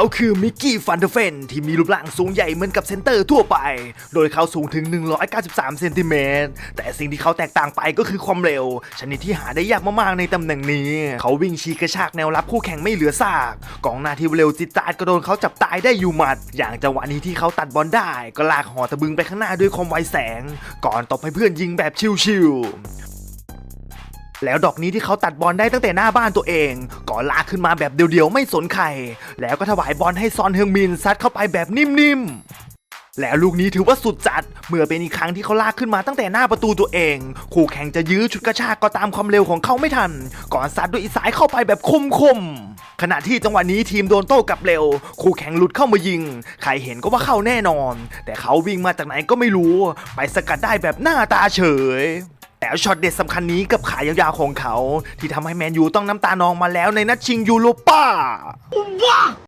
เขาคือมิกกี้ฟันเดอร์เฟนที่มีรูปร่างสูงใหญ่เหมือนกับเซนเตอร์ทั่วไป โดยเขาสูงถึง 193 เซนติเมตร แต่สิ่งที่เขาแตกต่างไปก็คือความเร็ว ชนิดที่หาได้ยากมากๆในตำแหน่งนี้ เขาวิ่งฉีกระชากแนวรับคู่แข่งไม่เหลือซาก กองหน้าที่เร็วจิตจาดก็โดนเขาจับตายได้อยู่หมัด อย่างจังหวะนี้ที่เขาตัดบอลได้ ก็ลากหอตะบึงไปข้างหน้าด้วยความไวแสง ก่อนตบให้เพื่อนยิงแบบชิวๆ แล้วดอกนี้ที่เขาตัดบอลได้ตั้งแต่หน้าบ้านตัวเองก็ลากขึ้นมาแบบเดียวๆ ไม่สนใคร แล้วก็ถวายบอลให้ซอนเฮงมินซัดเข้าไปแบบนิ่มๆ แล้วลูกนี้ถือว่าสุดจัด เมื่อเป็นอีกครั้งที่เขาลากขึ้นมาตั้งแต่หน้าประตูตัวเอง คู่แข่งจะยื้อชุดกระชากก็ตามความเร็วของเขาไม่ทัน ก่อนซัดด้วยอีสายเข้าไปแบบคมๆขณะที่จังหวะนี้ทีมโดนโต้กลับเร็ว คู่แข่งหลุดเข้ามายิง ใครเห็นก็ว่าเข้าแน่นอน แต่เขาวิ่งมาจากไหนก็ไม่รู้ ไปสกัดได้แบบหน้าตาเฉย แล้วช็อตเด็ดสำคัญนี้กับขายยาวๆของเขา ที่ทำให้แมนยูต้องน้ำตานองมาแล้วในนัดชิงยูโรป้า